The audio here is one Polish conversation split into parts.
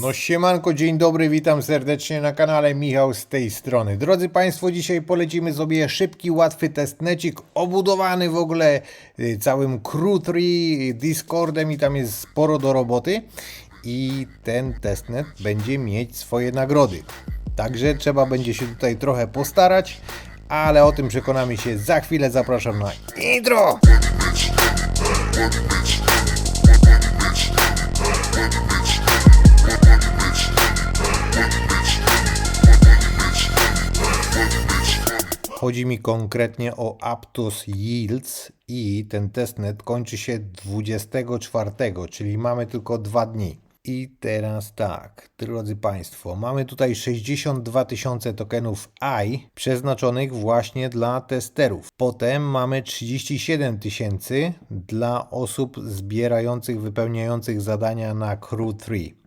No siemanko, dzień dobry, witam serdecznie na kanale Michał z tej strony. Drodzy Państwo, dzisiaj polecimy sobie szybki, łatwy testnecik, obudowany w ogóle y, całym Crew3, Discordem i tam jest sporo do roboty. I ten testnet będzie mieć swoje nagrody. Także trzeba będzie się tutaj trochę postarać, ale o tym przekonamy się za chwilę. Zapraszam na intro! Chodzi mi konkretnie o Aptos Yields i ten testnet kończy się 24, czyli mamy tylko dwa dni. I teraz tak, drodzy Państwo, mamy tutaj 62 tysiące tokenów AI przeznaczonych właśnie dla testerów. Potem mamy 37 tysięcy dla osób zbierających, wypełniających zadania na Crew 3.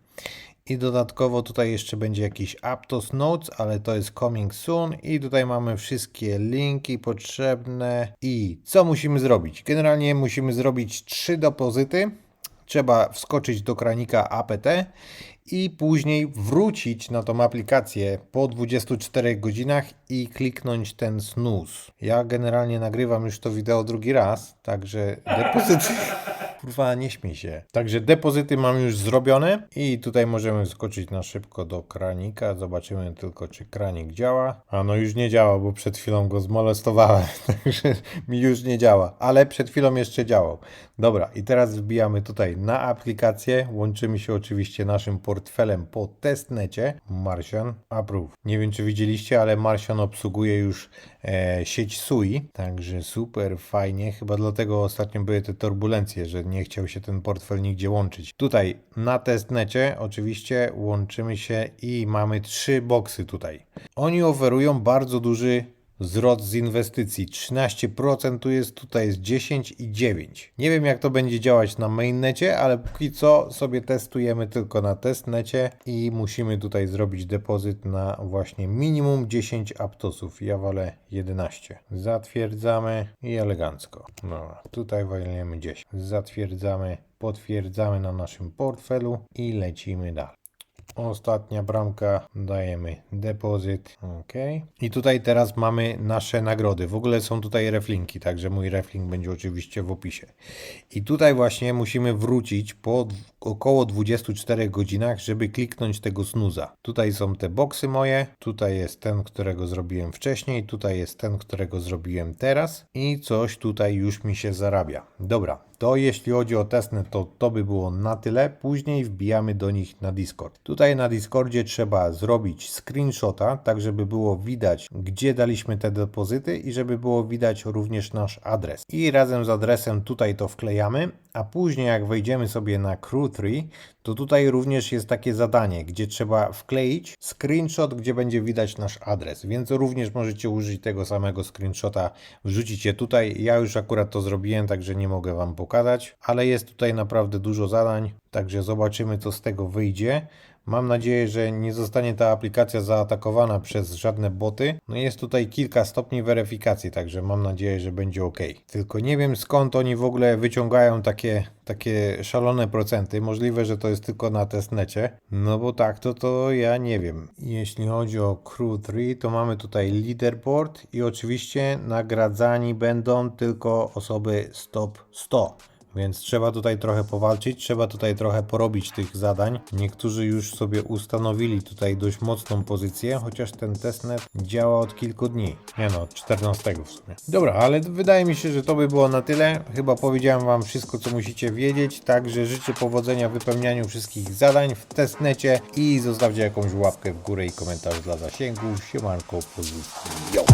I dodatkowo tutaj jeszcze będzie jakiś Aptos Notes, ale to jest coming soon. I tutaj mamy wszystkie linki potrzebne. I co musimy zrobić? Generalnie musimy zrobić trzy depozyty. Trzeba wskoczyć do kranika APT i później wrócić na tą aplikację po 24 godzinach i kliknąć ten snooze. Ja generalnie nagrywam już to wideo drugi raz, także depozyty... Kurwa, nie śmiej się. Także depozyty mam już zrobione i tutaj możemy skoczyć na szybko do kranika. Zobaczymy tylko, czy kranik działa. A no już nie działa, bo przed chwilą go zmolestowałem, także mi już nie działa, ale przed chwilą jeszcze działał. Dobra, i teraz wbijamy tutaj na aplikację. Łączymy się oczywiście naszym portfelem po testnecie. Martian Approve. Nie wiem, czy widzieliście, ale Martian obsługuje już sieć SUI, także super fajnie. Chyba dlatego ostatnio były te turbulencje, że nie chciał się ten portfel nigdzie łączyć. Tutaj na testnecie oczywiście łączymy się i mamy trzy boksy tutaj. Oni oferują bardzo duży wzrost z inwestycji. 13% tu jest, tutaj jest 10 i 9. Nie wiem jak to będzie działać na mainnecie, ale póki co sobie testujemy tylko na testnecie i musimy tutaj zrobić depozyt na właśnie minimum 10 aptosów. Ja wolę 11. Zatwierdzamy i elegancko. Dobra, tutaj walniemy 10. Zatwierdzamy, potwierdzamy na naszym portfelu i lecimy dalej. Ostatnia bramka, dajemy depozyt. OK. I tutaj teraz mamy nasze nagrody. W ogóle są tutaj reflinki, także mój reflink będzie oczywiście w opisie. I tutaj właśnie musimy wrócić po około 24 godzinach, żeby kliknąć tego snuza. Tutaj są te boksy moje, tutaj jest ten, którego zrobiłem wcześniej, tutaj jest ten, którego zrobiłem teraz i coś tutaj już mi się zarabia. Dobra, to jeśli chodzi o testnet, to to by było na tyle. Później wbijamy do nich na Discord. Tutaj na Discordzie trzeba zrobić screenshota, tak żeby było widać, gdzie daliśmy te depozyty i żeby było widać również nasz adres. I razem z adresem tutaj to wklejamy, a później jak wejdziemy sobie na Crew3, to tutaj również jest takie zadanie, gdzie trzeba wkleić screenshot, gdzie będzie widać nasz adres, więc również możecie użyć tego samego screenshota, wrzucić je tutaj. Ja już akurat to zrobiłem, także nie mogę Wam pokazać, ale jest tutaj naprawdę dużo zadań, także zobaczymy co z tego wyjdzie. Mam nadzieję, że nie zostanie ta aplikacja zaatakowana przez żadne boty. No jest tutaj kilka stopni weryfikacji, także mam nadzieję, że będzie ok. Tylko nie wiem skąd oni w ogóle wyciągają takie, takie szalone procenty. Możliwe, że to jest tylko na testnecie. No bo tak, to to ja nie wiem. Jeśli chodzi o Crew 3, to mamy tutaj leaderboard i oczywiście nagradzani będą tylko osoby stop 100. Więc trzeba tutaj trochę powalczyć, trzeba tutaj trochę porobić tych zadań. Niektórzy już sobie ustanowili tutaj dość mocną pozycję, chociaż ten testnet działa od kilku dni. Nie no, od 14 w sumie. Dobra, ale wydaje mi się, że to by było na tyle. Chyba powiedziałem Wam wszystko, co musicie wiedzieć, także życzę powodzenia w wypełnianiu wszystkich zadań w testnecie i zostawcie jakąś łapkę w górę i komentarz dla zasięgu. Siemanko. Yo!